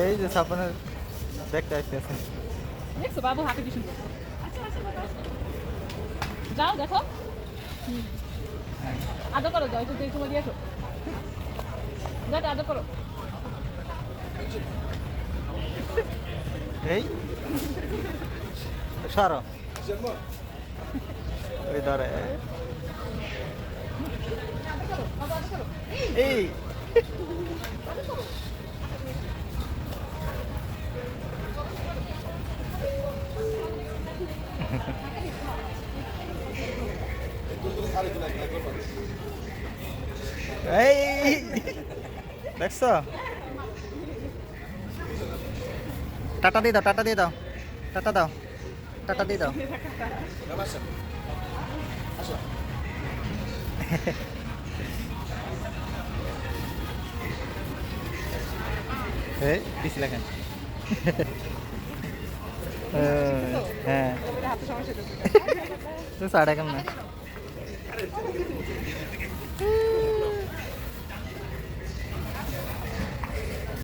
এই যে সাপনের ব্যাগটা আসতেছে দেখছ বাবু হাতে কি সুন্দর। যাও দেখো। আদর করো যাও একটু সময় দিয়ে আসো। যাও আদর করো। এই? সরো। ওই ধরে এই। এই দেখছ? টাটা দিয়ে দাও টাটা দিয়ে দাও। টাটা দাও টাটা দিয়ে দাও। এই পিছি লেখেন। হ্যাঁ। সাড়ে কেমন